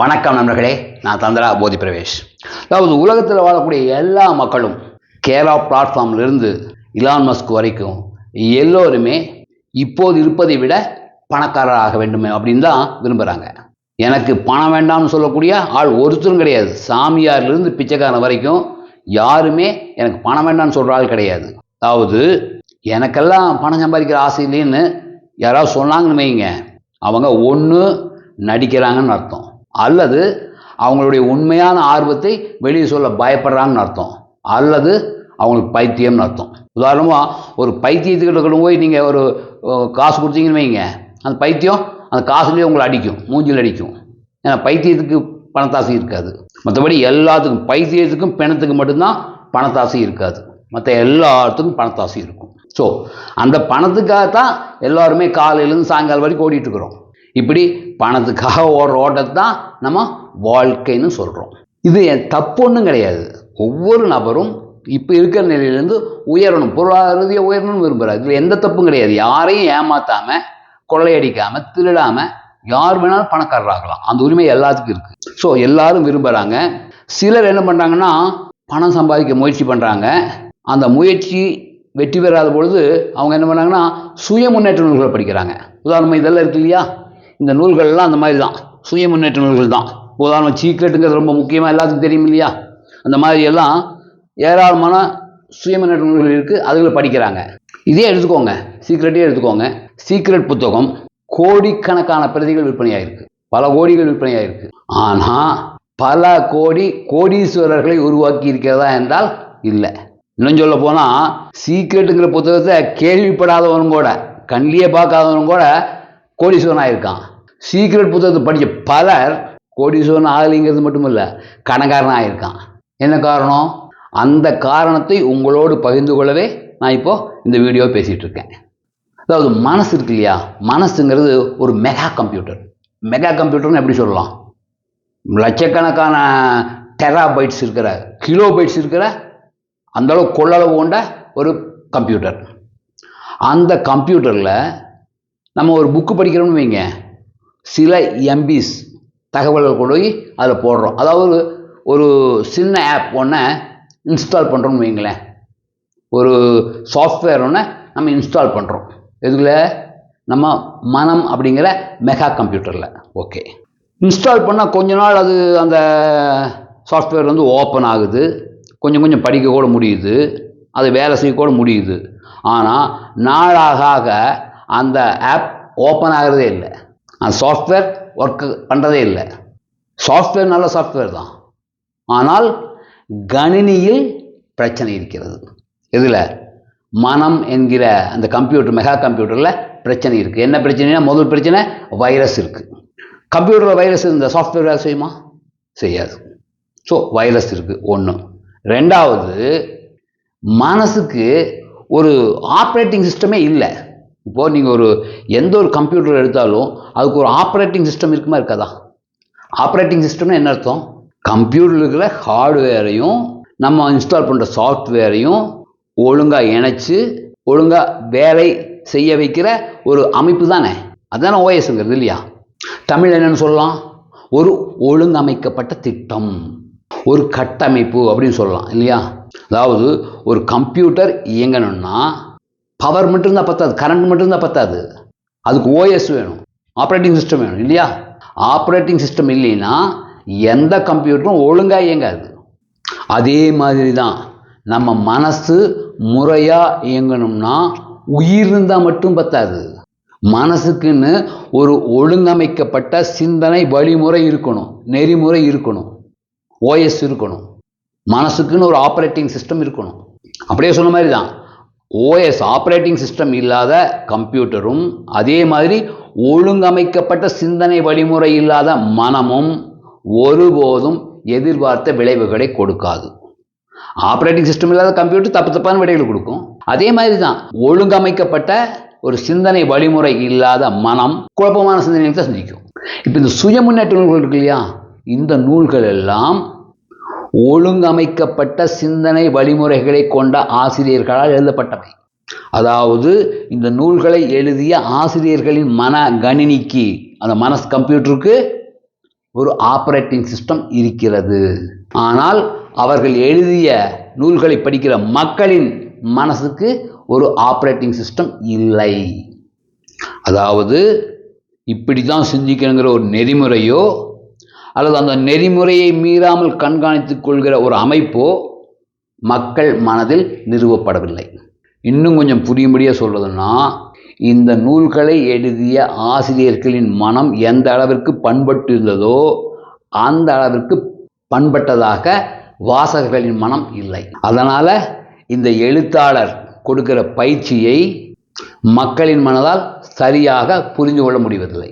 வணக்கம் நண்பர்களே நான் தந்திரா போதி பிரவேஷ் அதாவது உலகத்தில் வாழக்கூடிய எல்லா மக்களும் கேரா பிளாட்ஃபார்ம்லேருந்து இலான் மஸ்க் வரைக்கும் எல்லோருமே இப்போது இருப்பதை விட பணக்காரராக வேண்டுமே அப்படின்னு தான் விரும்புகிறாங்க எனக்கு பணம் வேண்டாம்னு சொல்லக்கூடிய ஆள் ஒருத்தரும் கிடையாது. சாமியார்லேருந்து பிச்சைக்காரன் வரைக்கும் யாருமே எனக்கு பணம் வேண்டாம்னு சொல்கிற ஆள் கிடையாது. அதாவது எனக்கெல்லாம் பணம் சம்பாதிக்கிற ஆசை இல்லைன்னு யாராவது சொன்னாங்கன்னு வைங்க. அவங்க ஒன்று நடிக்கிறாங்கன்னு அர்த்தம். அல்லது அவங்களுடைய உண்மையான ஆர்வத்தை வெளியே சொல்ல பயப்படுறாங்கன்னு அர்த்தம். அல்லது அவங்களுக்கு பைத்தியம்னு அர்த்தம். உதாரணமாக ஒரு பைத்தியத்துக்கிட்ட கொண்டு போய் நீங்கள் ஒரு காசு கொடுத்தீங்கன்னு வைங்க. அந்த பைத்தியம் அந்த காசுலேயே உங்களை அடிக்கும் மூஞ்சில் அடிக்கும். ஏன்னா பைத்தியத்துக்கு பணத்தாசை இருக்காது. மற்றபடி எல்லாத்துக்கும் பைத்தியத்துக்கும் பிணத்துக்கு மட்டும்தான் பணத்தாசை இருக்காது. மற்ற எல்லாத்துக்கும் பணத்தாசை இருக்கும். ஸோ அந்த பணத்துக்காக தான் எல்லாருமே காலையிலேருந்து சாயங்காலம் வரைக்கும் ஓடிட்டுருக்குறோம் இப்படி பணத்துக்காக ஓடுற ஓட்டத்தை தான் நம்ம வாழ்க்கைன்னு சொல்கிறோம் இது என் தப்பு ஒன்றும் கிடையாது. ஒவ்வொரு நபரும் இப்போ இருக்கிற நிலையிலேருந்து உயரணும். பொருளாதார ரீதியாக உயரணும்னு விரும்புகிறார் இதில் எந்த தப்பும் கிடையாது. யாரையும் ஏமாத்தாமல் கொள்ளையடிக்காமல் திருடாமல் யார் வேணாலும் பணக்காரராகலாம். அந்த உரிமை எல்லாத்துக்கும் இருக்குது ஸோ எல்லாரும் விரும்புகிறாங்க சிலர் என்ன பண்ணுறாங்கன்னா பணம் சம்பாதிக்க முயற்சி பண்ணுறாங்க அந்த முயற்சி வெற்றி பெறாத பொழுது அவங்க என்ன பண்ணாங்கன்னா சுய முன்னேற்ற நூல்களை படிக்கிறாங்க. உதாரணமாக இதெல்லாம் இருக்கு இல்லையா? இந்த நூல்கள்லாம் அந்த மாதிரி தான் சுய முன்னேற்ற நூல்கள் தான் உதாரணம் சீக்ரெட்டுங்கிறது ரொம்ப முக்கியமாக எல்லாத்துக்கும் தெரியும் இல்லையா? அந்த மாதிரி எல்லாம் ஏராளமான சுய முன்னேற்ற நூல்கள் இருக்குது அதுகளை படிக்கிறாங்க. இதே எடுத்துக்கோங்க. சீக்ரெட்டே எடுத்துக்கோங்க. சீக்ரெட் புத்தகம் கோடிக்கணக்கான பிரதிகள் விற்பனையாயிருக்கு. பல கோடிகள் விற்பனையாயிருக்கு. ஆனால் பல கோடி கோடீஸ்வரர்களை உருவாக்கி இருக்கிறதா என்றால் இல்லை. இன்னும் சொல்ல போனால் சீக்ரெட்டுங்கிற புத்தகத்தை கேள்விப்படாதவனும் கூட கண்ணிலே பார்க்காதவனும் கூட கோடீஸ்வரன் ஆயிருக்கான் சீக்ரெட் புத்தகத்தை படித்த பலர் கோடீஸ்வரன் ஆகலைங்கிறது மட்டும் இல்லை கணக்காரன் ஆகியிருக்கான் என்ன காரணம்? அந்த காரணத்தை உங்களோடு பகிர்ந்து கொள்ளவே நான் இப்போது இந்த வீடியோ பேசிகிட்டு இருக்கேன். அதாவது மனசு இருக்கு இல்லையா? மனசுங்கிறது ஒரு மெகா கம்ப்யூட்டர் மெகா கம்ப்யூட்டர்னு எப்படி சொல்லலாம்? லட்சக்கணக்கான டெராபைட்ஸ் இருக்கிற கிலோ பைட்ஸ் இருக்கிற அந்த கொள்ளளவு கொண்ட ஒரு கம்ப்யூட்டர் அந்த கம்ப்யூட்டரில் நம்ம ஒரு புக்கு படிக்கிறோம்னு வைங்க. சில எம்பிஸ் தகவல்கள் கொண்டு போய் அதில் போடுறோம். அதாவது ஒரு சின்ன ஆப் ஒன்று இன்ஸ்டால் பண்ணுறோம்னு வைங்களேன் ஒரு சாஃப்ட்வேர் ஒன்று நம்ம இன்ஸ்டால் பண்ணுறோம் எதுல நம்ம மனம் அப்படிங்கிற மெகா கம்ப்யூட்டரில் ஓகே இன்ஸ்டால் பண்ணால் கொஞ்ச நாள் அது அந்த சாஃப்ட்வேர் வந்து ஓப்பன் ஆகுது. கொஞ்சம் கொஞ்சம் படிக்க கூட முடியுது. அது வேலை செய்ய கூட முடியுது. ஆனால் நாளாக ஆக அந்த ஆப் ஓப்பன் ஆகிறதே இல்லை. சாஃப்ட்வேர் ஒர்க்கு பண்ணுறதே இல்லை. சாஃப்ட்வேர் நல்ல சாஃப்ட்வேர் தான். ஆனால் கணினியில் பிரச்சனை இருக்கிறது. எதில்? மனம் என்கிற அந்த கம்ப்யூட்டர் மெகா கம்ப்யூட்டரில் பிரச்சனை இருக்குது என்ன பிரச்சனைனா முதல் பிரச்சனை வைரஸ் இருக்குது கம்ப்யூட்டரில் வைரஸ் இந்த சாஃப்ட்வேர் வேலை செய்யுமா? செய்யாது. ஸோ வைரஸ் இருக்குது ஒன்று ரெண்டாவது மனசுக்கு ஒரு ஆப்ரேட்டிங் சிஸ்டமே இல்லை. இப்போது நீங்கள் ஒரு எந்த ஒரு கம்ப்யூட்டர் எடுத்தாலும் அதுக்கு ஒரு ஆப்ரேட்டிங் சிஸ்டம் இருக்குமா இருக்காதா? ஆப்ரேட்டிங் சிஸ்டம்னு என்ன அர்த்தம்? கம்ப்யூட்டரில் இருக்கிற ஹார்ட்வேரையும் நம்ம இன்ஸ்டால் பண்ணுற சாஃப்ட்வேரையும் ஒழுங்காக இணைச்சி ஒழுங்காக வேலை செய்ய வைக்கிற ஒரு அமைப்பு தானே? அதுதானே ஓஎஸ்ங்கிறது இல்லையா? தமிழ் என்னன்னு சொல்லலாம்? ஒரு ஒழுங்கமைக்கப்பட்ட திட்டம். ஒரு கட்டமைப்பு அப்படின்னு சொல்லலாம் இல்லையா? அதாவது ஒரு கம்ப்யூட்டர் இயங்கணும்னா பவர் மட்டும் இருந்தால் பத்தாது கரண்ட் மட்டும் இருந்தால் பத்தாது. அதுக்கு ஓஎஸ் வேணும் ஆப்ரேட்டிங் சிஸ்டம் வேணும் இல்லையா? ஆப்ரேட்டிங் சிஸ்டம் இல்லைன்னா எந்த கம்ப்யூட்டரும் ஒழுங்காக இயங்காது. அதே மாதிரி தான் நம்ம மனசு முறையாக இயங்கணும்னா உயிர் இருந்தால் மட்டும் பத்தாது. மனசுக்குன்னு ஒரு ஒழுங்கமைக்கப்பட்ட சிந்தனை வழிமுறை இருக்கணும் நெறிமுறை இருக்கணும் ஓஎஸ் இருக்கணும். மனசுக்குன்னு ஒரு ஆப்ரேட்டிங் சிஸ்டம் இருக்கணும். அப்படியே சொன்ன மாதிரி தான் ஓஎஸ் ஆப்ரேட்டிங் சிஸ்டம் இல்லாத கம்ப்யூட்டரும் அதே மாதிரி ஒழுங்கமைக்கப்பட்ட சிந்தனை வழிமுறை இல்லாத மனமும் ஒருபோதும் எதிர்பார்த்த விளைவுகளை கொடுக்காது. ஆப்ரேட்டிங் சிஸ்டம் இல்லாத கம்ப்யூட்டர் தப்பு தப்பான விடைகள் கொடுக்கும். அதே மாதிரி தான் ஒழுங்கமைக்கப்பட்ட ஒரு சிந்தனை வழிமுறை இல்லாத மனம் குழப்பமான சிந்தனைகளை தான் சிந்திக்கும். இப்போ இந்த சுய முன்னேற்ற நூல்கள் இருக்கு இல்லையா? இந்த நூல்கள் எல்லாம் ஒழுங்கமைக்கப்பட்ட சிந்தனை வழிமுறைகளை கொண்ட ஆசிரியர்களால் எழுதப்பட்டவை. அதாவது இந்த நூல்களை எழுதிய ஆசிரியர்களின் மன கணினிக்கு அந்த மனஸ் கம்ப்யூட்டருக்கு ஒரு ஆப்ரேட்டிங் சிஸ்டம் இருக்கிறது. ஆனால் அவர்கள் எழுதிய நூல்களை படிக்கிற மக்களின் மனசுக்கு ஒரு ஆப்ரேட்டிங் சிஸ்டம் இல்லை. அதாவது இப்படி தான் சிந்திக்கணுங்கிற ஒரு நெறிமுறையோ அல்லது அந்த நெறிமுறையை மீறாமல் கண்காணித்துக் கொள்கிற ஒரு அமைப்போ மக்கள் மனதில் நிறுவப்படவில்லை. இன்னும் கொஞ்சம் புரியும்படியாக சொல்றதுன்னா இந்த நூல்களை எழுதிய ஆசிரியர்களின் மனம் எந்த அளவிற்கு பண்பட்டு இருந்ததோ அந்த அளவிற்கு பண்பட்டதாக வாசகர்களின் மனம் இல்லை. அதனால் இந்த எழுத்தாளர் கொடுக்கிற பயிற்சியை மக்களின் மனதால் சரியாக புரிந்து கொள்ள முடிவதில்லை.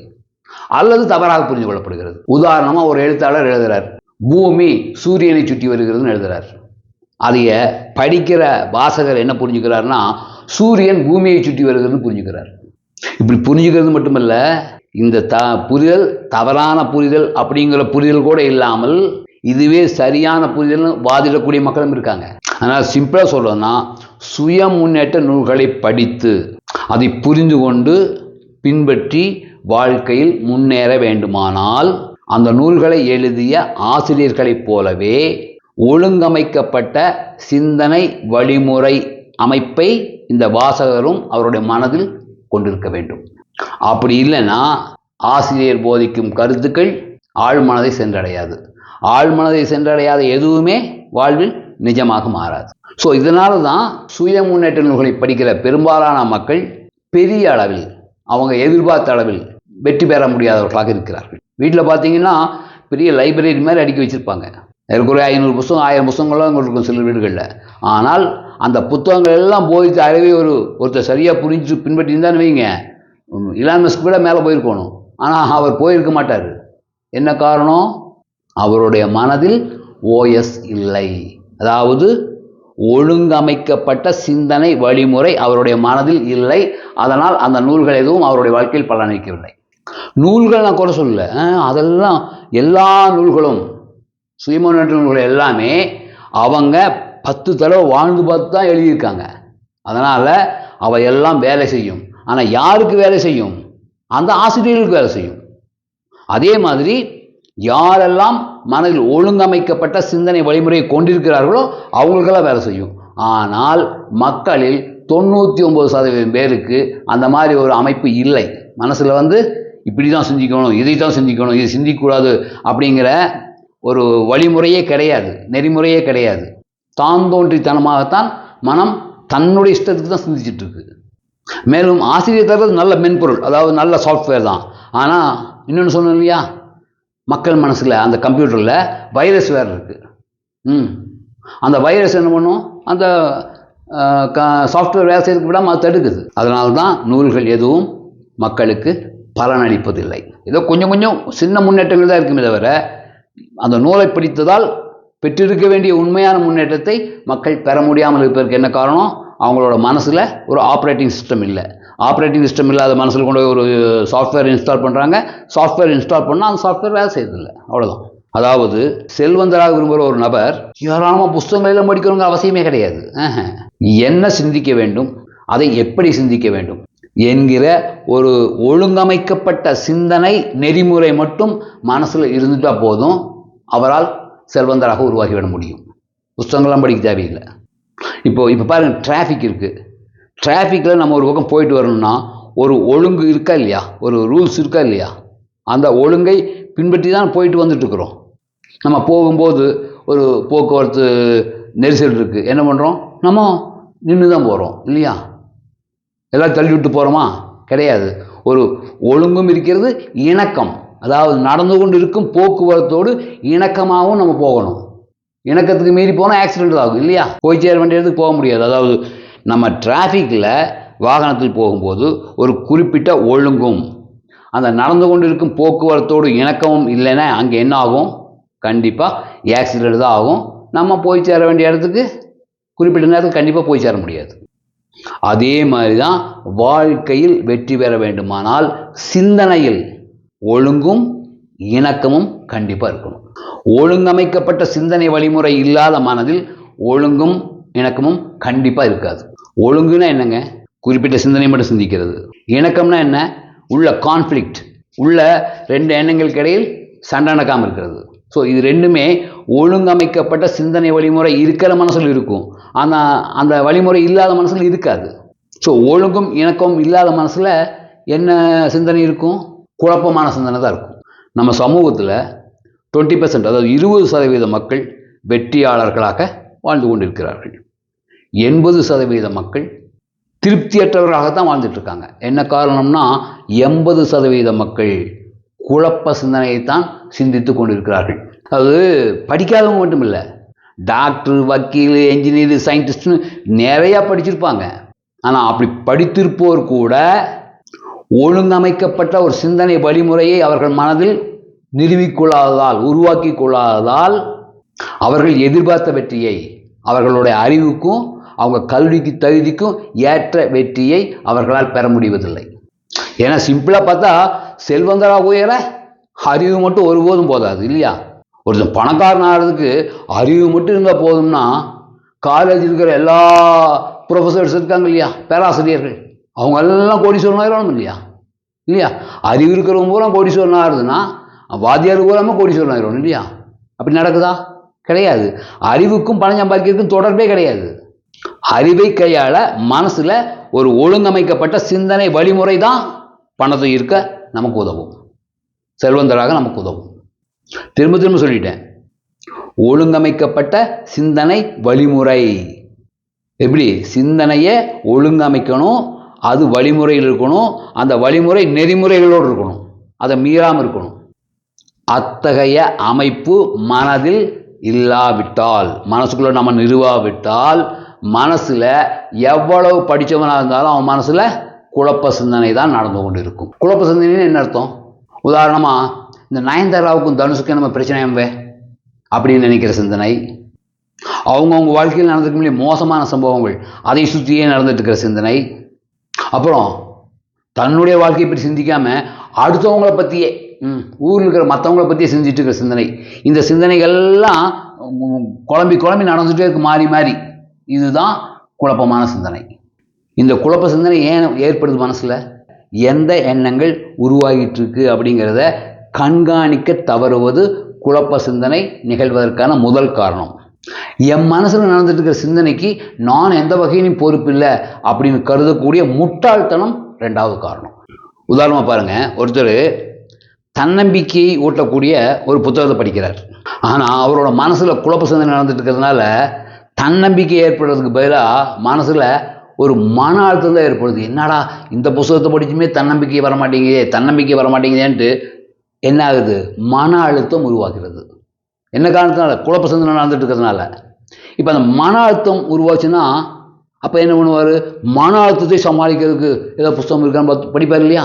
அல்லது தவறாக புரிந்து கொள்ளப்படுகிறது. உதாரணமாக ஒரு எழுத்தாளர் எழுதுகிறார் பூமி சூரியனை சுற்றி வருகிறதுன்னு எழுதுகிறார் அதைய படிக்கிற வாசகர் என்ன புரிஞ்சுக்கிறார்னா சூரியன் பூமியை சுற்றி வருகிறதுன்னு புரிஞ்சுக்கிறார். இப்படி புரிஞ்சுக்கிறது மட்டுமல்ல இந்த த புரிதல் தவறான புரிதல் அப்படிங்கிற புரிதல் கூட இல்லாமல் இதுவே சரியான புரிதல்னு வாதிடக்கூடிய மக்களும் இருக்காங்க. அதனால் சிம்பிளாக சொல்லணும்னா சுய முன்னேற்ற நூல்களை படித்து அதை புரிந்து கொண்டு பின்பற்றி வாழ்க்கையில் முன்னேற வேண்டுமானால் அந்த நூல்களை எழுதிய ஆசிரியர்களைப் போலவே ஒழுங்கமைக்கப்பட்ட சிந்தனை வழிமுறை அமைப்பை இந்த வாசகரும் அவருடைய மனதில் கொண்டிருக்க வேண்டும். அப்படி இல்லைன்னா ஆசிரியர் போதிக்கும் கருத்துக்கள் ஆழ்மனதை சென்றடையாது. ஆழ்மனதை சென்றடையாத எதுவுமே வாழ்வில் நிஜமாக மாறாது. ஸோ இதனால தான் சுய முன்னேற்ற நூல்களை படிக்கிற பெரும்பாலான மக்கள் பெரிய அளவில் அவங்க எதிர்பார்த்த அளவில் வெற்றி பெற முடியாதவர்களாக இருக்கிறார்கள். வீட்டில் பார்த்தீங்கன்னா பெரிய லைப்ரரி மாதிரி அடுக்கி வச்சுருப்பாங்க. ஏற்கனவே ஐநூறு புத்தகம் ஆயிரம் புத்தகங்கள்லாம் அங்கே இருக்கும் சில வீடுகளில். ஆனால் அந்த புத்தகங்கள் எல்லாம் போதித்து அறவே ஒரு ஒருத்தர் சரியாக புரிஞ்சு பின்பற்றிருந்தான்னு வைங்க. இலான்மஸ்க்கு கூட மேலே போயிருக்கணும். ஆனால் அவர் போயிருக்க மாட்டார். என்ன காரணம்? அவருடைய மனதில் ஓஎஸ் இல்லை. அதாவது ஒழுங்கமைக்கப்பட்ட சிந்தனை வழிமுறை அவருடைய மனதில் இல்லை. அதனால் அந்த நூல்கள் எதுவும் அவருடைய வாழ்க்கையில் பலனளிக்கவில்லை. நூல்கள் நான் கூட சொல்ல அதெல்லாம் எல்லா நூல்களும் சுயமன்ற நூல்கள் எல்லாமே அவங்க பத்து தடவை வாழ்ந்து பார்த்து தான் எழுதியிருக்காங்க. அதனால் அவை எல்லாம் வேலை செய்யும். ஆனால் யாருக்கு வேலை செய்யும்? அந்த ஆசிரியர்களுக்கு வேலை செய்யும். அதே மாதிரி யாரெல்லாம் மனதில் ஒழுங்கமைக்கப்பட்ட சிந்தனை வழிமுறையை கொண்டிருக்கிறார்களோ அவங்களுக்கெல்லாம் வேலை செய்யும். ஆனால் மக்களில் தொண்ணூற்றி ஒம்பது சதவீதம் பேருக்கு அந்த மாதிரி ஒரு அமைப்பு இல்லை. மனசில் வந்து இப்படி தான் சிந்திக்கணும் இதை தான் சிந்திக்கணும் இது சிந்திக்கக்கூடாது அப்படிங்கிற ஒரு வழிமுறையே கிடையாது நெறிமுறையே கிடையாது. தான் தோன்றித்தனமாகத்தான் மனம் தன்னுடைய இஷ்டத்துக்கு தான் சிந்திச்சுட்டு இருக்கு மேலும் ஆசிரியர் தர்றது நல்ல மென்பொருள் அதாவது நல்ல சாஃப்ட்வேர் தான். ஆனால் இன்னொன்று சொன்னோம் இல்லையா? மக்கள் மனசில் அந்த கம்ப்யூட்டரில் வைரஸ் வேறு இருக்குது ம். அந்த வைரஸ் என்ன பண்ணும்? அந்த சாஃப்ட்வேர் வேலை செய்யறதுக்கு விடாமல் அது தடுக்குது. அதனால தான் நூல்கள் எதுவும் மக்களுக்கு பலனளிப்பதில்லை ஏதோ கொஞ்சம் கொஞ்சம் சின்ன முன்னேற்றங்கள் தான் இருக்குமே தவிர அந்த நூலை படித்ததால் பெற்றிருக்க வேண்டிய உண்மையான முன்னேற்றத்தை மக்கள் பெற முடியாமல் இருப்பதற்கு என்ன காரணம்? அவங்களோட மனசில் ஒரு ஆப்ரேட்டிங் சிஸ்டம் இல்லை. ஆப்ரேட்டிங் சிஸ்டம் இல்லாத மனசில் கொண்டு போய் ஒரு சாஃப்ட்வேர் இன்ஸ்டால் பண்ணுறாங்க சாஃப்ட்வேர் இன்ஸ்டால் பண்ணால் அந்த சாஃப்ட்வேர் வேலை செய்யறதில்லை அவ்வளோதான் அதாவது செல்வந்தராக விரும்புகிற ஒரு நபர் ஏராளமாக புஸ்தகங்கள் எல்லாம் படிக்கணுங்கிற அவசியமே கிடையாது. என்ன சிந்திக்க வேண்டும்? அதை எப்படி சிந்திக்க வேண்டும்? என்கிற ஒரு ஒழுங்கமைக்கப்பட்ட சிந்தனை நெறிமுறை மட்டும் மனசில் இருந்துட்டால் போதும். அவரால் செல்வந்தராக உருவாகிவிட முடியும். புஸ்தகங்கள்லாம் படிக்க தேவையில்லை. இப்போது இப்போ பாருங்கள் டிராஃபிக் இருக்குது டிராஃபிக்கில் நம்ம ஒரு பக்கம் போயிட்டு வரணும்னா ஒரு ஒழுங்கு இருக்கா இல்லையா? ஒரு ரூல்ஸ் இருக்கா இல்லையா? அந்த ஒழுங்கை பின்பற்றி தான் போயிட்டு வந்துட்டு இருக்கிறோம் நம்ம போகும்போது ஒரு போக்குவரத்து நெரிசல் இருக்குது என்ன பண்ணுறோம் நம்ம நின்று தான் போகிறோம் இல்லையா? எல்லாம் தள்ளி விட்டு போகிறோமா கிடையாது. ஒரு ஒழுங்கும் இருக்கிறது இணக்கம். அதாவது நடந்து கொண்டு இருக்கும் போக்குவரத்தோடு இணக்கமாகவும் நம்ம போகணும். இணக்கத்துக்கு மீறி போனால் ஆக்சிடென்ட் தான் ஆகும் இல்லையா? போய் சேர வேண்டிய இடத்துக்கு போக முடியாது. அதாவது நம்ம டிராஃபிக்கில் வாகனத்தில் போகும்போது ஒரு குறிப்பிட்ட ஒழுங்கும் அந்த நடந்து கொண்டு இருக்கும் போக்குவரத்தோடு இணக்கமும் இல்லைன்னா அங்கே என்ன ஆகும்? கண்டிப்பாக ஆக்சிடென்ட் தான் ஆகும். நம்ம போய் சேர வேண்டிய இடத்துக்கு குறிப்பிட்ட நேரத்துக்கு கண்டிப்பாக போய் சேர முடியாது. அதே மாதிரி தான் வாழ்க்கையில் வெற்றி பெற வேண்டுமானால் சிந்தனையில் ஒழுங்கும் இணக்கமும் கண்டிப்பாக இருக்கணும். ஒழுங்கமைக்கப்பட்ட சிந்தனை வழிமுறை இல்லாத மனதில் ஒழுங்கும் இணக்கமும் கண்டிப்பாக இருக்காது. ஒழுங்குனா என்னங்க? குறிப்பிட்ட சிந்தனை மட்டும் சிந்திக்கிறது. இணக்கம்னா என்ன? உள்ள கான்ஃப்ளிக்ட் உள்ள ரெண்டு எண்ணங்களுக்கு இடையில் சண்டை நடக்காமல் இருக்கிறது. ஸோ இது ரெண்டுமே ஒழுங்கமைக்கப்பட்ட சிந்தனை வழிமுறை இருக்கிற மனசில் இருக்கும். ஆனால் அந்த வழிமுறை இல்லாத மனசில் இருக்காது. ஸோ ஒழுங்கும் இணக்கமும் இல்லாத மனசில் என்ன சிந்தனை இருக்கும்? குழப்பமான சிந்தனை தான் இருக்கும். நம்ம சமூகத்தில் டுவெண்ட்டி பர்சன்ட் அதாவது இருபது சதவீத மக்கள் வெற்றியாளர்களாக வாழ்ந்து கொண்டிருக்கிறார்கள். எண்பது சதவீத மக்கள் திருப்தியற்றவர்களாகத்தான் வாழ்ந்துட்டு இருக்காங்க என்ன காரணம்னா எண்பது சதவீத மக்கள் குழப்ப சிந்தனையைத்தான் சிந்தித்து கொண்டிருக்கிறார்கள். அது படிக்காதவங்க மட்டும் இல்லை டாக்டர் வக்கீல் என்ஜினியர் சயின்டிஸ்ட்னு நிறையா படிச்சிருப்பாங்க. ஆனால் அப்படி படித்திருப்போர் கூட ஒழுங்கமைக்கப்பட்ட ஒரு சிந்தனை வழிமுறையை அவர்கள் மனதில் நிறுவிக்கொள்ளாததால் உருவாக்கி கொள்ளாததால் அவர்கள் எதிர்பார்த்த வெற்றியை அவர்களுடைய அறிவுக்கும் அவங்க கல்விக்கு தகுதிக்கும் ஏற்ற வெற்றியை அவர்களால் பெற முடிவதில்லை. ஏன்னா சிம்பிளாக பார்த்தா செல்வந்தராக உயர அறிவு மட்டும் ஒருபோதும் போதாது இல்லையா? ஒருத்தன் பணக்காரன் ஆகிறதுக்கு அறிவு மட்டும் இருந்தால் போதும்னா காலேஜ் இருக்கிற எல்லா ப்ரொஃபஸர்ஸ் இருக்காங்க இல்லையா? பேராசிரியர்கள். அவங்க எல்லாம் கோடீஸ்வரன் ஆயிரணும் இல்லையா? இல்லையா? அறிவு இருக்கிறவங்க பூரா கோடீஸ்வரன் ஆகுதுன்னா வாத்தியார் பூராமல் கோடீஸ்வரன் ஆயிரும் இல்லையா? அப்படி நடக்குதா? கிடையாது. அறிவுக்கும் பணம் சம்பாதிக்கிறதுக்கும் தொடர்பே கிடையாது. அறிவை கையாள மனசில் ஒரு ஒழுங்கமைக்கப்பட்ட சிந்தனை வழிமுறை தான் பணத்தை இருக்க நமக்கு உதவும். செல்வந்தராக நமக்கு உதவும். திரும்ப திரும்ப சொல்லிட்டேன். ஒழுங்கமைக்கப்பட்ட சிந்தனை வழிமுறை. எப்படி? சிந்தனையை ஒழுங்கமைக்கணும் அது வழிமுறையில் இருக்கணும் அந்த வழிமுறை நெறிமுறைகளோடு இருக்கணும். அதை மீறாமல் இருக்கணும். அத்தகைய அமைப்பு மனதில் இல்லாவிட்டால் மனசுக்குள்ளே நம்ம நிறுவாவிட்டால் மனசில் எவ்வளவு படித்தவனாக இருந்தாலும் அவன் மனசில் குழப்ப சிந்தனை தான் நடந்து கொண்டு இருக்கும் குழப்ப சிந்தனைன்னு என்ன அர்த்தம்? உதாரணமாக இந்த நயன்தாராவுக்கும் தனுஷுக்கும் நம்ம பிரச்சனை அப்படின்னு நினைக்கிற சிந்தனை. அவங்கவுங்க வாழ்க்கையில் நடந்துக்க முடிய மோசமான சம்பவங்கள் அதை சுற்றியே நடந்துட்டு இருக்கிற சிந்தனை. அப்புறம் தன்னுடைய வாழ்க்கையை பற்றி சிந்திக்காமல் அடுத்தவங்கள பற்றியே ஊரில் இருக்கிற மற்றவங்கள பற்றி செஞ்சுட்டு இருக்கிற சிந்தனை. இந்த சிந்தனைகள்லாம் குழம்பி குழம்பி நடந்துகிட்டே இருக்கு மாறி மாறி. இதுதான் குழப்பமான சிந்தனை. இந்த குழப்ப சிந்தனை ஏன் ஏற்படுது மனசில்? எந்த எண்ணங்கள் உருவாகிட்டு இருக்கு அப்படிங்கிறத கண்காணிக்க தவறுவது குழப்ப சிந்தனை நிகழ்வதற்கான முதல் காரணம். என் மனசில் நடந்துட்டு இருக்கிற சிந்தனைக்கு நான் எந்த வகையிலும் பொறுப்பில்லை அப்படின்னு கருதக்கூடிய முட்டாள்தனம் ரெண்டாவது காரணம். உதாரணமாக பாருங்கள் ஒருத்தர் தன்னம்பிக்கையை ஊட்டக்கூடிய ஒரு புத்தகத்தை படிக்கிறார். ஆனால் அவரோட மனசில் குழப்ப சிந்தனை நடந்துட்டு இருக்கிறதுனால தன்னம்பிக்கை ஏற்படுறதுக்கு பதிலாக மனசில் ஒரு மன அழுத்தம் தான் ஏற்படுது. என்னடா இந்த புத்தகத்தை படிச்சுமே தன்னம்பிக்கை வர மாட்டேங்குதே தன்னம்பிக்கை வர மாட்டேங்குதேன்ட்டு என்ன ஆகுது? மன அழுத்தம் உருவாகிறது என்ன காரணத்தினால? குழப்ப சிந்தனை நடந்துட்டு இருக்கிறதுனால இப்போ அந்த மன அழுத்தம் உருவாச்சுன்னா அப்போ என்ன பண்ணுவார்? மன அழுத்தத்தை சமாளிக்கிறதுக்கு ஏதோ புஸ்தகம் இருக்கான்னு பார்த்து படிப்பார் இல்லையா?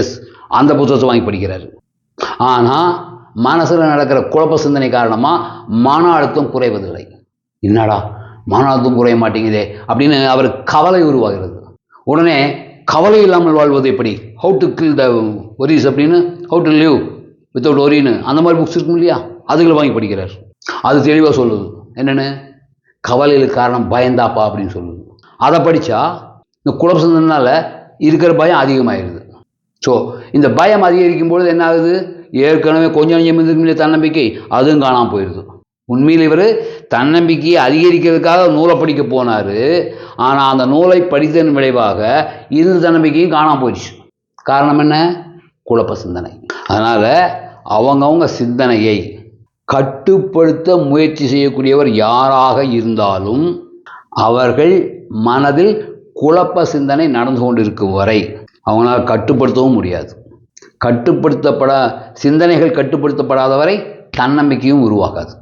எஸ் அந்த புத்தகத்தை வாங்கி படிக்கிறாரு. ஆனால் மனசில் நடக்கிற குழப்ப சிந்தனை காரணமாக மன அழுத்தம் குறைவதில்லை. என்னடா மன அழுத்தம் குறைய மாட்டேங்குதே அப்படின்னு அவர் கவலை உருவாகிறது. உடனே கவலை இல்லாமல் வாழ்வது எப்படி? How to kill the worries அப்படின்னு ஹவு டு லிவ் வித்தவுட் ஒரின்னு அந்த மாதிரி புக்ஸ் இருக்கும் இல்லையா? அதுகளை வாங்கி படிக்கிறார். அது தெளிவாக சொல்லுது. என்னென்னு? கவலைகளுக்கு காரணம் பயந்தாப்பா அப்படின்னு சொல்லுது. அதை படித்தா இந்த குழப்ப சிந்தனால இருக்கிற பயம் அதிகமாகிடுது ஸோ இந்த பயம் அதிகரிக்கும் பொழுது என்ன ஆகுது ஏற்கனவே கொஞ்சம் கொஞ்சம் இருந்திருக்கும் தன்னம்பிக்கை அதுவும் காணாமல் போயிடுது உண்மையில் இவர் தன்னம்பிக்கையை அதிகரிக்கிறதுக்காக நூலை படிக்க போனார். ஆனால் அந்த நூலை படித்ததன் விளைவாக இருந்த தன்னம்பிக்கையும் காணாமல் போயிடுச்சு. காரணம் என்ன? குழப்ப சிந்தனை. அதனால் அவங்கவுங்க சிந்தனையை கட்டுப்படுத்த முயற்சி செய்யக்கூடியவர் யாராக இருந்தாலும் அவர்கள் மனதில் குழப்ப சிந்தனை நடந்து கொண்டிருக்கும் வரை அவங்களால் கட்டுப்படுத்தவும் முடியாது. கட்டுப்படுத்தப்பட சிந்தனைகள் கட்டுப்படுத்தப்படாத வரை தன்னம்பிக்கையும் உருவாகாது.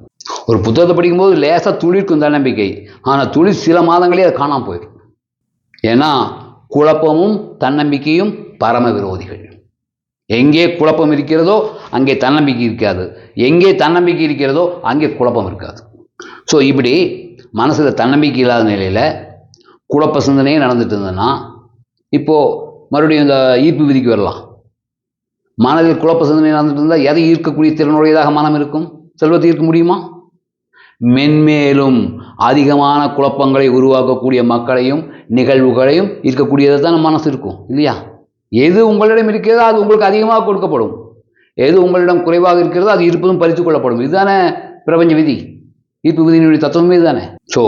ஒரு புத்தகத்தை படிக்கும்போது லேசாக துளிர்க்கும் தன்னம்பிக்கை ஆனால் துளிர் சில மாதங்களே அது காணாமல் போயிடும். ஏன்னா குழப்பமும் தன்னம்பிக்கையும் பரம விரோதிகள். எங்கே குழப்பம் இருக்கிறதோ அங்கே தன்னம்பிக்கை இருக்காது. எங்கே தன்னம்பிக்கை இருக்கிறதோ அங்கே குழப்பம் இருக்காது. ஸோ இப்படி மனசில் தன்னம்பிக்கை இல்லாத நிலையில் குழப்ப சிந்தனையே நடந்துட்டு இருந்ததுன்னா இப்போது மறுபடியும் இந்த ஈர்ப்பு விதிக்கு வரலாம். மனதில் குழப்ப சிந்தனை நடந்துட்டு இருந்தால் எதை ஈர்க்கக்கூடிய திறனுடையதாக மனம் இருக்கும்? செல்வத்தை ஈர்க்க முடியுமா? மென்மேலும் அதிகமான குழப்பங்களை உருவாக்கக்கூடிய மக்களையும் நிகழ்வுகளையும் இருக்கக்கூடியதை தான் மனசு இருக்கும் இல்லையா? எது உங்களிடம் இருக்கிறதோ அது உங்களுக்கு அதிகமாக கொடுக்கப்படும். எது உங்களிடம் குறைவாக இருக்கிறதோ அது இருப்பதும் பறித்து கொள்ளப்படும். இதுதானே பிரபஞ்ச விதி. ஈர்ப்பு விதியினுடைய தத்துவமே இதுதானே. ஸோ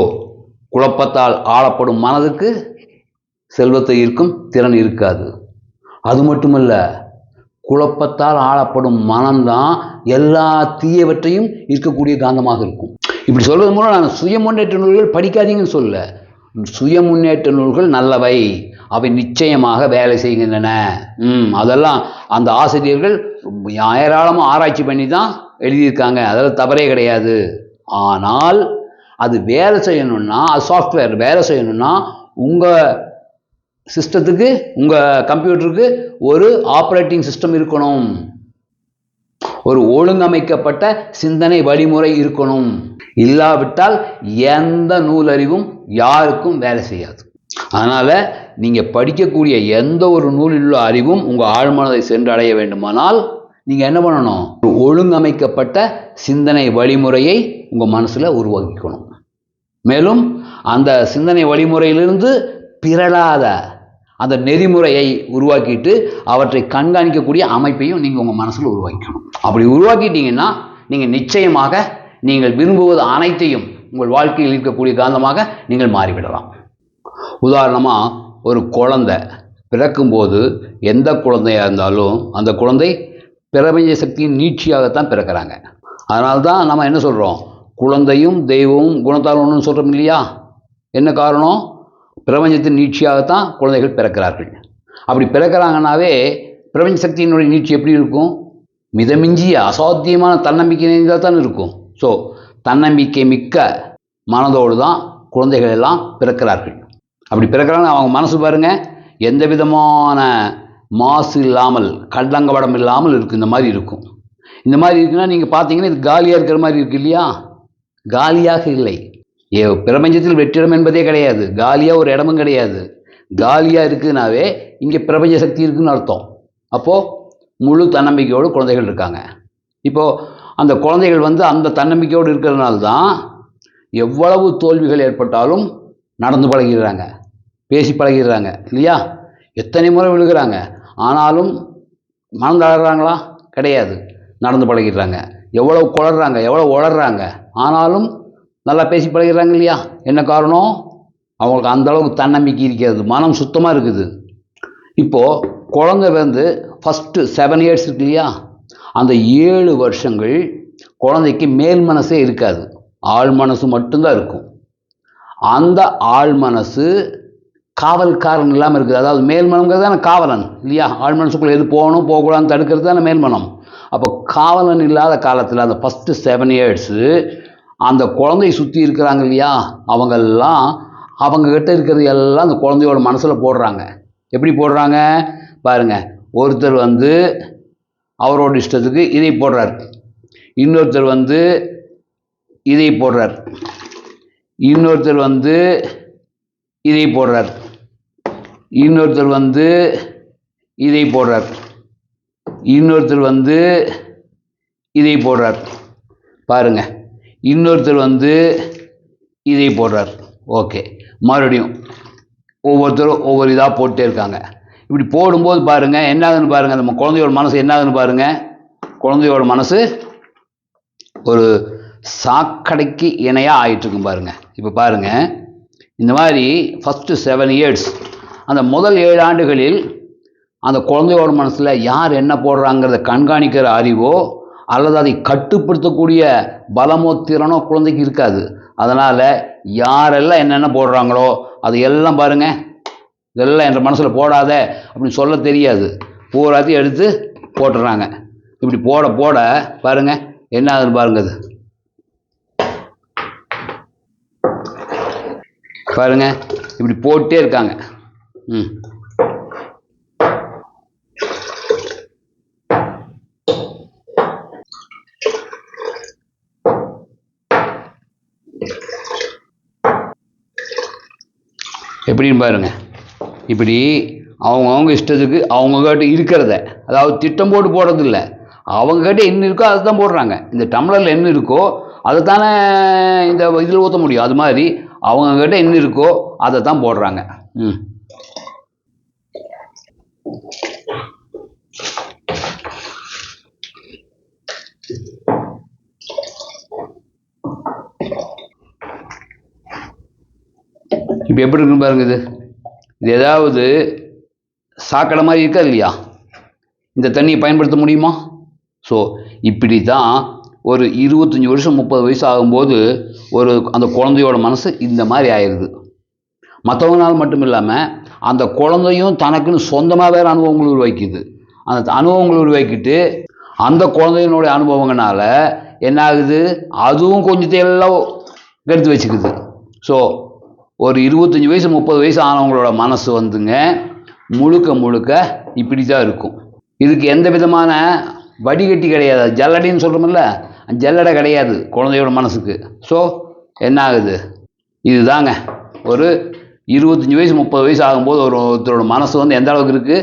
குழப்பத்தால் ஆளப்படும் மனதுக்கு செல்வத்தை ஈர்க்கும் திறன் இருக்காது. அது மட்டுமல்ல குழப்பத்தால் ஆளப்படும் மனம்தான் எல்லா தீயவற்றையும் இருக்கக்கூடிய காந்தமாக இருக்கும். இப்படி சொல்கிறது மூலம் நான் சுய முன்னேற்ற நூல்கள் படிக்காதீங்கன்னு சொல்ல சுய முன்னேற்ற நூல்கள் நல்லவை. அவை நிச்சயமாக வேலை செய்கின்றன. ம் அதெல்லாம் அந்த ஆசிரியர்கள் ஏராளமாக ஆராய்ச்சி பண்ணி தான் எழுதியிருக்காங்க. அதெல்லாம் தவறே கிடையாது. ஆனால் அது வேலை செய்யணும்னா அது சாஃப்ட்வேர் வேலை செய்யணும்னா உங்கள் சிஸ்டத்துக்கு உங்கள் கம்ப்யூட்டருக்கு ஒரு ஆப்ரேட்டிங் சிஸ்டம் இருக்கணும். ஒரு ஒழுங்கமைக்கப்பட்ட சிந்தனை வழிமுறை இருக்கணும். இல்லாவிட்டால் எந்த நூலறிவும் யாருக்கும் வேலை செய்யாது. அதனால் நீங்கள் படிக்கக்கூடிய எந்த ஒரு நூலில் உள்ள அறிவும் உங்கள் ஆழ்மனதை சென்றடைய வேண்டுமானால் நீங்கள் என்ன பண்ணணும்? ஒரு ஒழுங்கமைக்கப்பட்ட சிந்தனை வழிமுறையை உங்கள் மனசில் உருவாக்கிக்கணும். மேலும் அந்த சிந்தனை வழிமுறையிலிருந்து பிறழாத அந்த நெறிமுறையை உருவாக்கிட்டு அவற்றை கண்காணிக்கக்கூடிய அமைப்பையும் நீங்கள் உங்கள் மனசில் உருவாக்கிக்கணும். அப்படி உருவாக்கிட்டீங்கன்னா நீங்கள் நிச்சயமாக நீங்கள் விரும்புவது அனைத்தையும் உங்கள் வாழ்க்கையில் இருக்கக்கூடிய காந்தமாக நீங்கள் மாறிவிடலாம். உதாரணமாக ஒரு குழந்தை பிறக்கும்போது எந்த குழந்தையாக இருந்தாலும் அந்த குழந்தை பிரபஞ்ச சக்தியின் நீட்சியாகத்தான் பிறக்கிறாங்க. அதனால தான் நம்ம என்ன சொல்கிறோம் குழந்தையும் தெய்வமும் குணத்தால் ஒன்றுன்னு சொல்கிறோம் இல்லையா? என்ன காரணம்? பிரபஞ்சத்தின் நீட்சியாகத்தான் குழந்தைகள் பிறக்கிறார்கள். அப்படி பிறக்கிறாங்கனாவே பிரபஞ்ச சக்தியினுடைய நீட்சி எப்படி இருக்கும்? மிதமிஞ்சிய அசாத்தியமான தன்னம்பிக்கை நிறைந்ததாக தான் இருக்கும். ஸோ தன்னம்பிக்கை மிக்க மனதோடு தான் குழந்தைகள் எல்லாம் பிறக்கிறார்கள். அப்படி பிறக்கிறாங்க அவங்க மனசு பாருங்க எந்த விதமான மாசு இல்லாமல் கள்ளங்கபடம் இல்லாமல் இருக்கும் இந்த மாதிரி இருக்கும். இந்த மாதிரி இருக்குன்னா நீங்கள் பார்த்தீங்கன்னா இது காலியாக இருக்கிற மாதிரி இருக்கு இல்லையா? காலியாக இல்லை. ஏ பிரபஞ்சத்தில் வெற்றிடம் என்பதே கிடையாது. காலியாக ஒரு இடமும் கிடையாது. காலியாக இருக்குனாவே இங்கே பிரபஞ்ச சக்தி இருக்குன்னு அர்த்தம். அப்போது முழு தன்னம்பிக்கையோடு குழந்தைகள் இருக்காங்க. இப்போது அந்த குழந்தைகள் வந்து அந்த தன்னம்பிக்கையோடு இருக்கிறதுனால தான் எவ்வளவு தோல்விகள் ஏற்பட்டாலும் நடந்து பழகிடுறாங்க பேசி பழகிடுறாங்க இல்லையா? எத்தனை முறை விழுகிறாங்க. ஆனாலும் மனம் தளர்றாங்களா? கிடையாது. நடந்து பழகிடுறாங்க எவ்வளோ குளறாங்க எவ்வளோ உளறாங்க ஆனாலும் நல்லா பேசி பழகிறாங்க இல்லையா என்ன காரணம்? அவங்களுக்கு அந்தளவுக்கு தன்னம்பிக்கை இருக்கிறது. மனம் சுத்தமாக இருக்குது. இப்போது குழந்தை வந்து ஃபஸ்ட்டு செவன் இயர்ஸ் இருக்கு இல்லையா? அந்த ஏழு வருஷங்கள் குழந்தைக்கு மேல் மனசே இருக்காது. ஆழ் மனசு மட்டும்தான் இருக்கும். அந்த ஆழ் மனசு காவல்காரன் இல்லாமல் இருக்குது. அதாவது மேல் மனம்ங்கிறது தானே காவலன் இல்லையா? ஆள் மனசுக்குள்ளே எது போகணும் போகக்கூடாதுன்னு தடுக்கிறது தானே மேல் மனம். அப்போ காவலன் இல்லாத காலத்தில் அந்த ஃபஸ்ட்டு செவன் இயர்ஸு அந்த குழந்தைய சுற்றி இருக்கிறாங்க இல்லையா? அவங்கெல்லாம் அவங்கக்கிட்ட இருக்கிறது எல்லாம் அந்த குழந்தையோட மனசில் போடுறாங்க. எப்படி போடுறாங்க? பாருங்கள் ஒருத்தர் வந்து அவரோட இஷ்டத்துக்கு இதை போடுறார். இன்னொருத்தர் வந்து இதை போடுறார். இன்னொருத்தர் வந்து இதை போடுறார். இன்னொருத்தர் வந்து இதை போடுறார். இன்னொருத்தர் வந்து இதை போடுறார். பாருங்க. இன்னொருத்தர் வந்து இதை போடுறார். ஓகே. மறுபடியும் ஒவ்வொருத்தரும் ஒவ்வொரு இதாக போட்டே இருக்காங்க. இப்படி போடும்போது பாருங்கள் என்ன ஆகுதுன்னு பாருங்கள் நம்ம குழந்தையோட மனசு என்ன ஆகுதுன்னு பாருங்கள் குழந்தையோட மனசு ஒரு சாக்கடைக்கு இணையாக ஆகிட்டுருக்கும் பாருங்கள் இப்போ பாருங்கள் இந்த மாதிரி ஃபஸ்ட்டு செவன் இயர்ஸ் அந்த முதல் ஏழு ஆண்டுகளில் அந்த குழந்தையோட மனசில் யார் என்ன போடுறாங்கிறத கண்காணிக்கிற அறிவோ அல்லது அதை கட்டுப்படுத்தக்கூடிய பலமோ திறனோ குழந்தைக்கு இருக்காது. அதனால் யாரெல்லாம் என்னென்ன போடுறாங்களோ அது எல்லாம் பாருங்க. இதெல்லாம் என்ற மனசில் போடாத அப்படின்னு சொல்ல தெரியாது. பூராத்தையும் எடுத்து போட்டுறாங்க. இப்படி போட போட பாருங்க என்ன ஆகுதுன்னு பாருங்க அது. பாருங்க இப்படி போட்டே இருக்காங்க. ம். எப்படின்னு பாருங்க. இப்படி அவங்கவுங்க இஷ்டத்துக்கு அவங்கக்கிட்ட இருக்கிறத அதாவது திட்டம் போட்டு போடுறதில்ல. அவங்கக்கிட்ட என்ன இருக்கோ அதை தான் போடுறாங்க. இந்த டம்ளரில் என்ன இருக்கோ அதை தானே இந்த இதில் ஊற்ற முடியும். அது மாதிரி அவங்கக்கிட்ட என்ன இருக்கோ அதை தான் போடுறாங்க. ம். இப்போ எப்படி இருக்குன்னு பாருங்க இது. இது ஏதாவது சாக்கடை மாதிரி இருக்காது இல்லையா? இந்த தண்ணியை பயன்படுத்த முடியுமா? ஸோ இப்படி தான் ஒரு இருபத்தஞ்சி வருஷம் முப்பது வயசு ஆகும்போது ஒரு அந்த குழந்தையோட மனசு இந்த மாதிரி ஆயிடுது மற்றவங்களால் மட்டும் இல்லாமல் அந்த குழந்தையும் தனக்குன்னு சொந்தமாக வேறு அனுபவங்கள் உருவாக்கிது. அந்த அனுபவங்கள் உருவாக்கிட்டு அந்த குழந்தையினுடைய அனுபவங்களால என்ன ஆகுது? அதுவும் கொஞ்சத்தை எல்லாம் எடுத்து வச்சுக்குது. ஸோ ஒரு இருபத்தஞ்சி வயசு முப்பது வயசு ஆனவங்களோட மனசு வந்துங்க முழுக்க முழுக்க இப்படி தான் இருக்கும். இதுக்கு எந்த விதமான வடிகட்டி கிடையாது. ஜல்லடின்னு சொல்கிறோம்ல ஜல்லடை கிடையாது குழந்தையோட மனசுக்கு. ஸோ என்ன ஆகுது? இதுதாங்க. ஒரு இருபத்தஞ்சி வயசு முப்பது வயசு ஆகும்போது ஒரு ஒருத்தரோட மனசு வந்து எந்த அளவுக்கு இருக்குது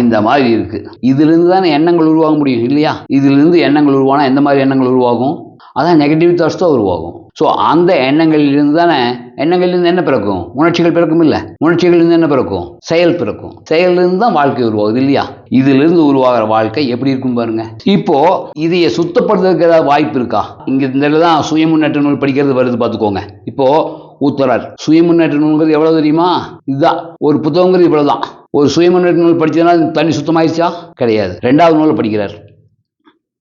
இந்த மாதிரி இருக்குது இதுலேருந்து தானே எண்ணங்கள் உருவாக முடியும் இல்லையா? இதுலேருந்து எண்ணங்கள் உருவானா எந்த மாதிரி எண்ணங்கள் உருவாகும்? அதான் நெகட்டிவ் தாட்ஸ் தான் உருவாகும். ஸோ அந்த எண்ணங்களிலிருந்து தானே எண்ணங்களிலிருந்து என்ன பிறக்கும்? உணர்ச்சிகள் பிறக்கும் இல்லை? உணர்ச்சிகளிலிருந்து என்ன பிறக்கும்? செயல் பிறக்கும். செயலிருந்து தான் வாழ்க்கை உருவாகுது இல்லையா? இதிலிருந்து உருவாகிற வாழ்க்கை எப்படி இருக்கும் பாருங்க. இப்போ இதைய சுத்தப்படுத்துறதுக்கு ஏதாவது வாய்ப்பு இருக்கா? இங்க இந்த தான் சுய முன்னேற்ற நூல் படிக்கிறது வருது பார்த்துக்கோங்க. இப்போ ஊத்தரார் சுய முன்னேற்ற நூல்ங்கிறது எவ்வளவு தெரியுமா? இதுதான். ஒரு புத்தகங்கிறது இவ்வளவுதான். ஒரு சுய முன்னேற்ற நூல் படிச்சதுனால தண்ணி சுத்தமாயிருச்சா? கிடையாது. ரெண்டாவது நூலை படிக்கிறார்.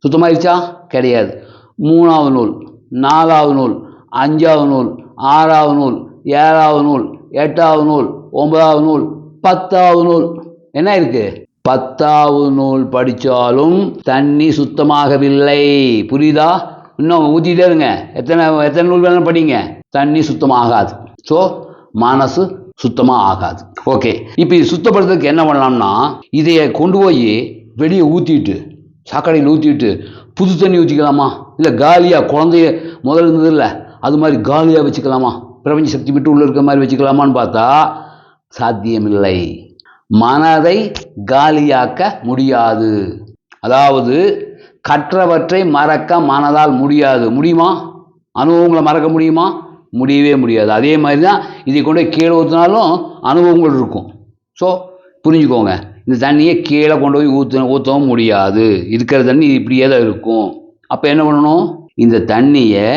சுத்தமாயிருச்சா? கிடையாது. மூணாவது நூல் நாலாவது நூல் அஞ்சாவது நூல் ஆறாவது நூல் ஏழாவது நூல் எட்டாவது நூல் ஒன்பதாவது நூல் பத்தாவது நூல். என்ன இருக்கு? பத்தாவது நூல் படித்தாலும் தண்ணி சுத்தமாகவில்லை. புரியுதா? இன்னும் ஊற்றிட்டே இருங்க. எத்தனை எத்தனை நூல் வேணாலும் படிங்க. தண்ணி சுத்தமாகாது. ஸோ மனசு சுத்தமாக ஆகாது. ஓகே இப்போ இது சுத்தப்படுத்துறதுக்கு என்ன பண்ணலாம்னா இதையை கொண்டு போய் வெளியே ஊற்றிட்டு சாக்கடையில் ஊற்றிட்டு புது தண்ணி ஊற்றிக்கலாமா இல்லை காலியாக குழந்தைய முதல்ல இருந்ததில்ல அது மாதிரி காலியாக வச்சுக்கலாமா? பிரபஞ்ச சக்தி விட்டு உள்ளே இருக்கிற மாதிரி வச்சுக்கலாமான்னு பார்த்தா சாத்தியமில்லை. மனதை காலியாக்க முடியாது. அதாவது கற்றவற்றை மறக்க மனதால் முடியாது. முடியுமா? அனுபவங்களை மறக்க முடியுமா? முடியவே முடியாது. அதே மாதிரி தான் இதை கொண்டு கீழே ஊற்றினாலும் அனுபவங்கள் இருக்கும். ஸோ புரிஞ்சுக்கோங்க. இந்த தண்ணியை கீழே கொண்டு போய் ஊற்று ஊற்றவும் முடியாது. இருக்கிற தண்ணி இப்படியே தான் இருக்கும். அப்போ என்ன பண்ணணும்? இந்த தண்ணியை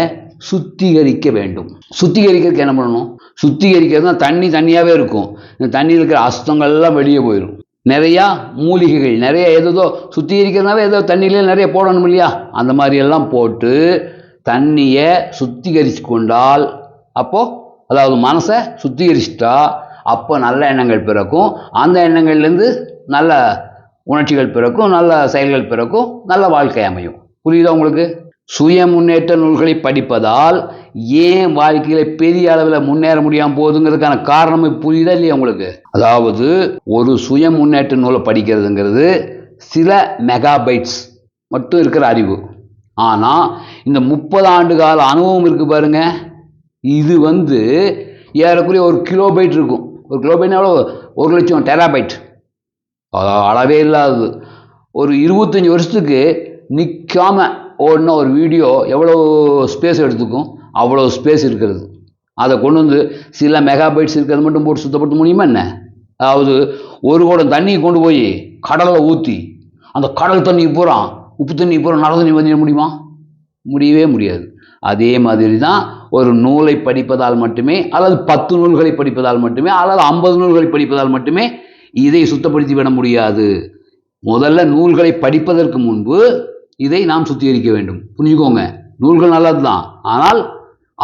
சுத்திகரிக்க வேண்டும். சுத்திகரிக்கிறதுக்கு என்ன பண்ணணும்? சுத்திகரிக்கிறது தான் தண்ணி தண்ணியாகவே இருக்கும். இந்த தண்ணியில் இருக்கிற அஸ்தங்கள்லாம் வெளியே போயிடும் நிறையா மூலிகைகள் நிறைய ஏதோ சுத்திகரிக்கிறதுனாவே ஏதோ தண்ணியிலே நிறைய போடணும் இல்லையா? அந்த மாதிரியெல்லாம் போட்டு தண்ணியை சுத்திகரித்து கொண்டால் அப்போது அதாவது மனசை சுத்திகரிச்சிட்டா அப்போ நல்ல எண்ணங்கள் பிறக்கும். அந்த எண்ணங்கள்லேருந்து நல்ல உணர்ச்சிகள் பிறக்கும் நல்ல செயல்கள் பிறக்கும் நல்ல வாழ்க்கை அமையும். புரியுதா உங்களுக்கு? சுய முன்னேற்ற நூல்களை படிப்பதால் ஏன் வாழ்க்கையில பெரிய அளவில் முன்னேற முடியாமல் போகுதுங்கிறதுக்கான காரணம் புரியுதா இல்லையா உங்களுக்கு? அதாவது ஒரு சுய முன்னேற்ற நூலை படிக்கிறதுங்கிறது சில மெகாபைட்ஸ் மட்டும் இருக்கிற அறிவு. ஆனால் இந்த முப்பது ஆண்டு கால அனுபவம் இருக்குது பாருங்க. இது வந்து ஏறக்குறைய ஒரு கிலோபைட் இருக்கும். ஒரு கிலோபைட்னா எவ்வளோ ஒரு லட்சம் டெராபைட் அளவே இல்லாதது. ஒரு இருபத்தஞ்சி வருஷத்துக்கு நிற்காம ஓடின ஒரு வீடியோ எவ்வளோ ஸ்பேஸ் எடுத்துக்கும்? அவ்வளோ ஸ்பேஸ் இருக்கிறது. அதை கொண்டு வந்து சில மெகாபைட்ஸ் இருக்கிறது மட்டும் போட்டு சுத்தப்படுத்த முடியுமா என்ன? அதாவது ஒரு குடம் தண்ணியை கொண்டு போய் கடலில் ஊற்றி அந்த கடல் தண்ணி பூரா உப்பு தண்ணி பூரா நல்ல தண்ணி வந்து முடியுமா? முடியவே முடியாது. அதே மாதிரி தான் ஒரு நூலை படிப்பதால் மட்டுமே அல்லது பத்து நூல்களை படிப்பதால் மட்டுமே அல்லது ஐம்பது நூல்களை படிப்பதால் மட்டுமே இதை சுத்தப்படுத்தி விட முடியாது. முதல்ல நூல்களை படிப்பதற்கு முன்பு இதை நாம் சுத்திகரிக்க வேண்டும். புரிஞ்சுக்கோங்க. நூல்கள் நல்லது தான் ஆனால்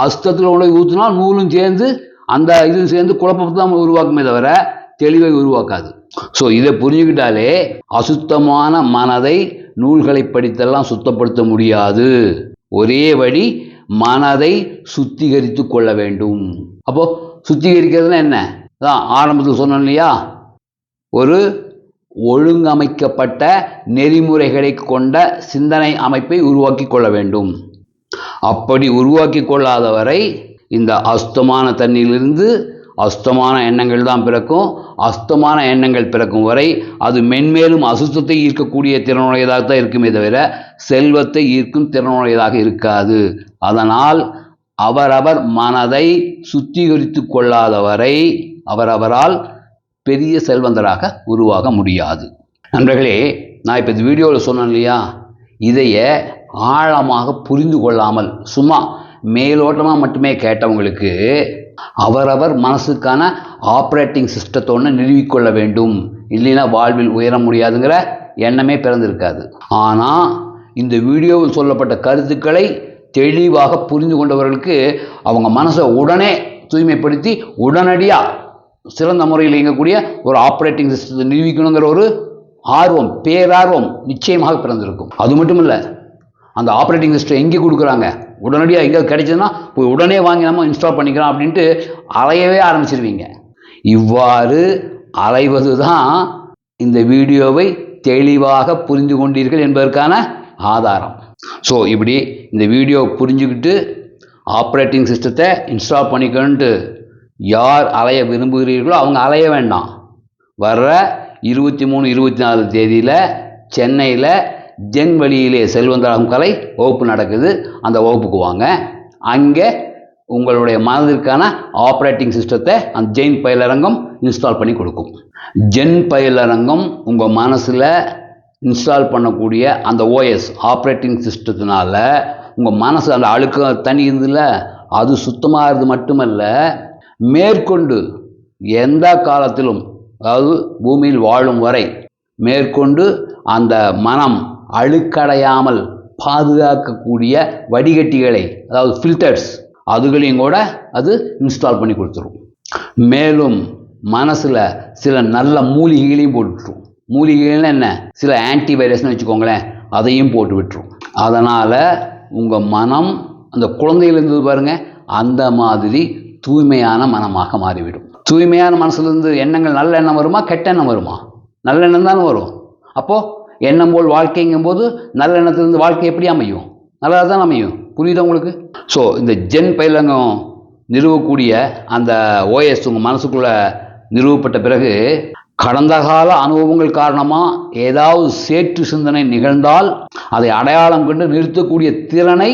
அஸ்தத்தில் உணவை போய் ஊற்றினா நூலும் சேர்ந்து அந்த இதுவும் சேர்ந்து குழப்பத்தை தான் உருவாக்குமே தவிர தெளிவை உருவாக்காது. ஸோ இதை புரிஞ்சுக்கிட்டாலே அசுத்தமான மனதை நூல்களை படித்தெல்லாம் சுத்தப்படுத்த முடியாது. ஒரே வழி மனதை சுத்திகரித்து கொள்ள வேண்டும். அப்போ சுத்திகரிக்கிறதுனா என்ன? அதான் ஆரம்பத்தில் சொன்னோம் இல்லையா? ஒரு ஒழுங்கமைக்கப்பட்ட நெறிமுறைகளை கொண்ட சிந்தனை அமைப்பை உருவாக்கி கொள்ள வேண்டும். அப்படி உருவாக்கி கொள்ளாதவரை இந்த அஸ்தமான தண்ணியிலிருந்து அஸ்தமான எண்ணங்கள் தான் பிறக்கும். அஸ்தமான எண்ணங்கள் பிறக்கும் வரை அது மென்மேலும் அசுத்தத்தை ஈர்க்கக்கூடிய திறனுடையதாக தான் இருக்குமே தவிர செல்வத்தை ஈர்க்கும் திறனுடையதாக இருக்காது. அதனால் அவரவர் மனதை சுத்திகரித்து கொள்ளாதவரை அவரவரால் பெரிய செல்வந்தராக உருவாக முடியாது. நண்பர்களே நான் இப்போ இந்த வீடியோவில் சொன்னேன் இல்லையா? இதைய ஆழமாக புரிந்து கொள்ளாமல் சும்மா மேலோட்டமாக மட்டுமே கேட்டவங்களுக்கு அவரவர் மனசுக்கான ஆப்ரேட்டிங் சிஸ்டத்தோடு நிறுவிக்கொள்ள வேண்டும். இல்லைன்னா வாழ்வில் உயர முடியாதுங்கிற எண்ணமே பிறந்திருக்காது. ஆனால் இந்த வீடியோவில் சொல்லப்பட்ட கருத்துக்களை தெளிவாக புரிந்து கொண்டவர்களுக்கு அவங்க மனசை உடனே தூய்மைப்படுத்தி உடனடியாக சிறந்த முறையில் இயங்கக்கூடிய ஒரு ஆப்ரேட்டிங் சிஸ்டத்தை நிரூபிக்கணுங்கிற ஒரு ஆர்வம் பேரார்வம் நிச்சயமாக பிறந்திருக்கும். அது மட்டும் இல்லை அந்த ஆப்ரேட்டிங் சிஸ்டம் எங்கே கொடுக்குறாங்க? உடனடியாக எங்கே கிடைச்சதுன்னா போய் உடனே வாங்கி நம்ம இன்ஸ்டால் பண்ணிக்கலாம் அப்படின்ட்டு அலையவே ஆரம்பிச்சிருவீங்க. இவ்வாறு அலைவது தான் இந்த வீடியோவை தெளிவாக புரிந்து கொண்டீர்கள் என்பதற்கான ஆதாரம். ஸோ இப்படி இந்த வீடியோ புரிஞ்சுக்கிட்டு ஆப்ரேட்டிங் சிஸ்டத்தை இன்ஸ்டால் பண்ணிக்கணுன்ட்டு யார் அலைய விரும்புகிறீர்களோ அவங்க அலைய வேண்டாம். வர்ற இருபத்தி மூணு இருபத்தி நாலு தேதியில் சென்னையில் ஜென் வழியிலே செல்வந்தரம் கலை வகுப்பு நடக்குது. அந்த வகுப்புக்கு வாங்க. அங்கே உங்களுடைய மனதிற்கான ஆப்ரேட்டிங் சிஸ்டத்தை அந்த ஜெயின் பயிலரங்கம் இன்ஸ்டால் பண்ணி கொடுக்கும். ஜென் பயிலரங்கம் உங்கள் மனசில் இன்ஸ்டால் பண்ணக்கூடிய அந்த ஓஎஸ் ஆப்ரேட்டிங் சிஸ்டத்தினால உங்கள் மனசு அந்த அழுக்க தனி இருந்துல அது சுத்தமாகிறது மட்டுமல்ல மேற்கொண்டு எந்த காலத்திலும் அதாவது பூமியில் வாழும் வரை மேற்கொண்டு அந்த மனம் அழுக்கடையாமல் பாதுகாக்கக்கூடிய வடிகட்டிகளை அதாவது ஃபில்டர்ஸ் அதுகளையும் கூட அது இன்ஸ்டால் பண்ணி கொடுத்துரும். மேலும் மனசில் சில நல்ல மூலிகைகளையும் போட்டுவிட்டுரும் மூலிகைகள்னு என்ன? சில ஆன்டிவைரஸ்னு வச்சுக்கோங்களேன் அதையும் போட்டு விட்டுரும். அதனால் உங்கள் மனம் அந்த குழந்தையிலேருந்து பாருங்கள் அந்த மாதிரி தூய்மையான மனமாக மாறிவிடும். தூய்மையான மனசுலேருந்து எண்ணங்கள் நல்ல எண்ணம் வருமா கெட்ட எண்ணம் வருமா? நல்ல எண்ணம் தானே வரும். அப்போது எண்ணம் போல் வாழ்க்கைங்கும் போது நல்ல எண்ணத்துலேருந்து வாழ்க்கை எப்படி அமையும்? நல்லா தான் அமையும். புரியுதா உங்களுக்கு? ஸோ இந்த ஜென் பயிலங்கம் நிறுவக்கூடிய அந்த ஓஎஸ் உங்கள் மனசுக்குள்ளே நிறுவப்பட்ட பிறகு கடந்த கால அனுபவங்கள் காரணமாக ஏதாவது சேற்று சிந்தனை நிகழ்ந்தால் அதை அடையாளம் கண்டு நிறுத்தக்கூடிய திறனை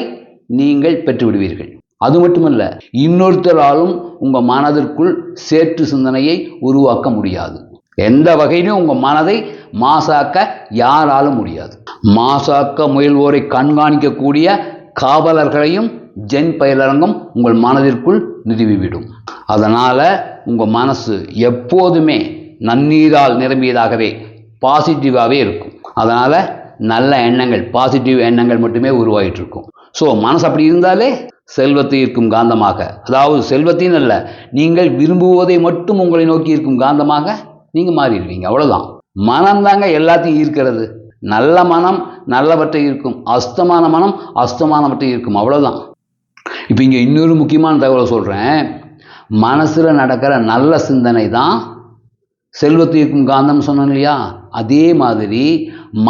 நீங்கள் பெற்றுவிடுவீர்கள். அது மட்டுமல்ல இன்னொருத்தராலும் உங்கள் மனதிற்குள் சேற்று சிந்தனையை உருவாக்க முடியாது. எந்த வகையிலும் உங்கள் மனதை மாசாக்க யாராலும் முடியாது. மாசாக்க முயல்வோரை கண்காணிக்கக்கூடிய காவலர்களையும் ஜென் பயிலரங்கம் உங்கள் மனதிற்குள் நிறுவிவிடும். அதனால் உங்கள் மனசு எப்போதுமே நன்னீரால் நிரம்பியதாகவே பாசிட்டிவாகவே இருக்கும். அதனால் நல்ல எண்ணங்கள் பாசிட்டிவ் எண்ணங்கள் மட்டுமே உருவாகிட்டு இருக்கும் ஸோ மனசு அப்படி இருந்தாலே செல்வத்தை இருக்கும் காந்தமாக. அதாவது செல்வத்தையும் அல்ல நீங்கள் விரும்புவதை மட்டும் உங்களை நோக்கி இருக்கும் காந்தமாக நீங்கள் மாறிடுவீங்க. அவ்வளோதான் மனம் தாங்க எல்லாத்தையும் ஈர்க்கிறது. நல்ல மனம் நல்லவற்றை இருக்கும் அஸ்தமான மனம் அஸ்தமானவற்றை இருக்கும் அவ்வளோதான் இப்போ இங்கே இன்னொரு முக்கியமான தகவலை சொல்கிறேன் மனசில் நடக்கிற நல்ல சிந்தனை தான் செல்வத்தை இருக்கும் காந்தம் சொன்னோம் இல்லையா? அதே மாதிரி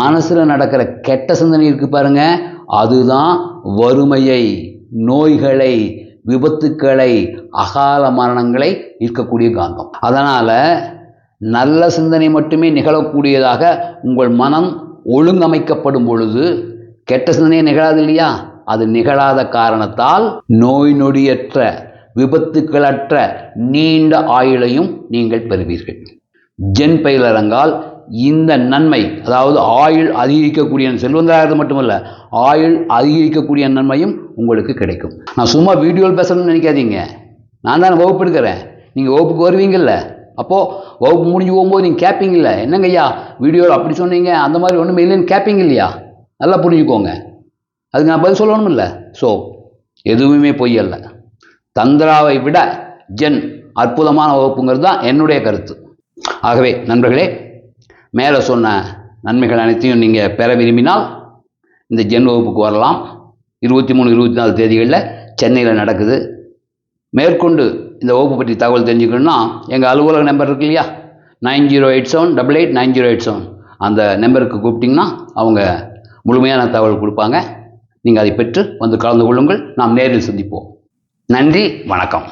மனசில் நடக்கிற கெட்ட சிந்தனை இருக்குது பாருங்க. அதுதான் வறுமையை. நோய்களை விபத்துக்களை அகால மரணங்களை ஈர்க்கக்கூடிய காந்தம். அதனால் நல்ல சிந்தனை மட்டுமே நிகழக்கூடியதாக உங்கள் மனம் ஒழுங்கமைக்கப்படும் பொழுது கெட்ட சிந்தனை நிகழாது இல்லையா? அது நிகழாத காரணத்தால் நோய் நொடியற்ற விபத்துக்களற்ற நீண்ட ஆயுளையும் நீங்கள் பெறுவீர்கள். ஜென் பயிலரங்கால் இந்த நன்மை அதாவது ஆயுள் அதிகரிக்கக்கூடிய செல்வந்தராகிறது மட்டுமல்ல ஆயுள் அதிகரிக்கக்கூடிய நன்மையும் உங்களுக்கு கிடைக்கும். நான் சும்மா வீடியோவில் பேசணும்னு நினைக்காதீங்க. நான் தானே வகுப்பு எடுக்கிறேன். நீங்கள் வகுப்புக்கு வருவீங்கல்ல. அப்போது வகுப்பு முடிஞ்சு போகும்போது நீங்கள் கேட்பீங்கல்ல என்னங்க ஐயா வீடியோவில் அப்படி சொன்னீங்க அந்த மாதிரி ஒன்றுமே இல்லைன்னு கேட்பீங்க இல்லையா நல்லா புரிஞ்சுக்கோங்க. அதுக்கு நான் பதில் சொல்லணும் இல்லை ஸோ எதுவுமே பொய் அல்ல. தந்திராவை விட ஜென் அற்புதமான வகுப்புங்கிறது தான் என்னுடைய கருத்து. ஆகவே நண்பர்களே மேலே சொன்ன நன்மைகள் அனைத்தையும் நீங்கள் பெற விரும்பினால் இந்த ஜென் வகுப்புக்கு வரலாம். இருபத்தி மூணு இருபத்தி நாலு தேதிகளில் சென்னையில் நடக்குது. மேற்கொண்டு இந்த வகுப்பு பற்றி தகவல் தெரிஞ்சுக்கணுன்னா எங்கள் அலுவலக நம்பர் இருக்கு இல்லையா? Nine zero eight seven double eight nine zero eight seven. அந்த நம்பருக்கு கூப்பிட்டிங்கன்னா அவங்க முழுமையான தகவல் கொடுப்பாங்க. நீங்கள் அதை பெற்று வந்து கலந்து கொள்ளுங்கள். நாம் நேரில் சந்திப்போம். நன்றி வணக்கம்.